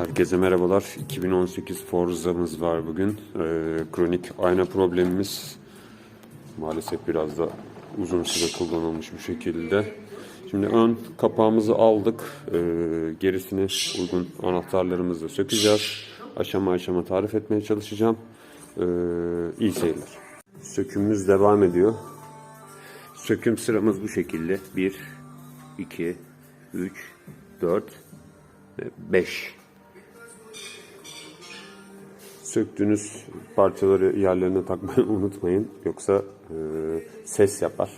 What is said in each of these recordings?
Herkese merhabalar. 2018 Forza'mız var bugün. Ee, kronik ayna problemimiz maalesef biraz da uzun süre kullanılmış bu şekilde. Şimdi ön kapağımızı aldık. Ee, gerisini uygun anahtarlarımızla sökeceğiz. Aşama aşama tarif etmeye çalışacağım. Ee, iyi seyirler. Sökümümüz devam ediyor. Söküm sıramız bu şekilde. 1, 2, 3, 4 ve 5. Söktüğünüz parçaları yerlerine takmayı unutmayın. Yoksa e, ses yapar.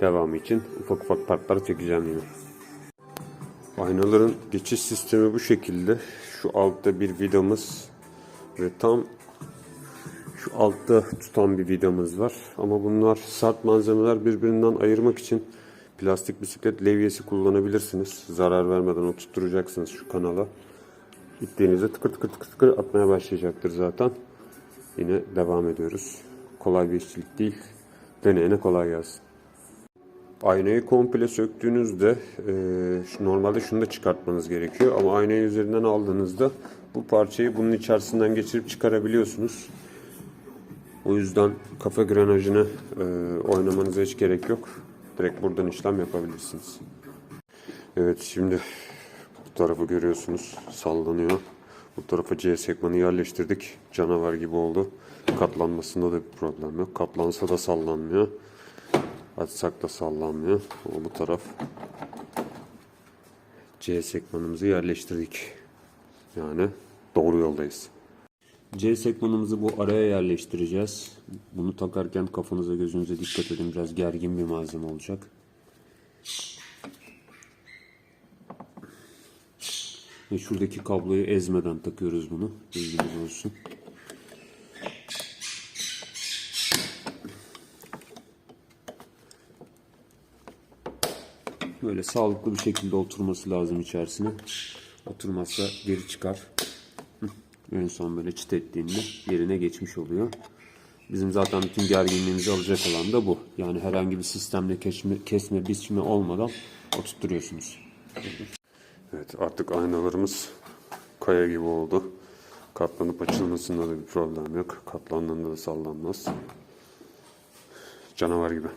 Devamı için ufak ufak partlar çekeceğim yine. Aynaların geçiş sistemi bu şekilde. Şu altta bir vidamız ve tam şu altta tutan bir vidamız var. Ama bunlar sert malzemeler birbirinden ayırmak için plastik bisiklet levyesi kullanabilirsiniz. Zarar vermeden oturtturacaksınız şu kanala. İttiğinizde tıkır tıkır tıkır tıkır atmaya başlayacaktır zaten. Yine devam ediyoruz. Kolay bir işçilik değil. Deneyene kolay gelsin. Aynayı komple söktüğünüzde e, normalde şunu da çıkartmanız gerekiyor. Ama aynayı üzerinden aldığınızda bu parçayı bunun içerisinden geçirip çıkarabiliyorsunuz. O yüzden kafa granajını e, oynamanıza hiç gerek yok. Direkt buradan işlem yapabilirsiniz. Evet şimdi tarafı görüyorsunuz sallanıyor. Bu tarafa C sekmanı yerleştirdik. Canavar gibi oldu. Katlanmasında da bir problem yok. Katlansa da sallanmıyor. Açsak da sallanmıyor. Ama bu taraf C sekmanımızı yerleştirdik. Yani doğru yoldayız. C sekmanımızı bu araya yerleştireceğiz. Bunu takarken kafanıza gözünüze dikkat edin. Biraz gergin bir malzeme olacak. Ve şuradaki kabloyu ezmeden takıyoruz bunu. Bilginiz olsun. Böyle sağlıklı bir şekilde oturması lazım içerisine. Oturmazsa geri çıkar. En son böyle çıt ettiğinde yerine geçmiş oluyor. Bizim zaten bütün gerginliğimizi alacak olan da bu. Yani herhangi bir sistemle kesme, kesme biçme olmadan oturtturuyorsunuz. Evet artık aynalarımız kaya gibi oldu. Katlanıp açılmasında da bir problem yok. Katlandığında da sallanmaz. Canavar gibi.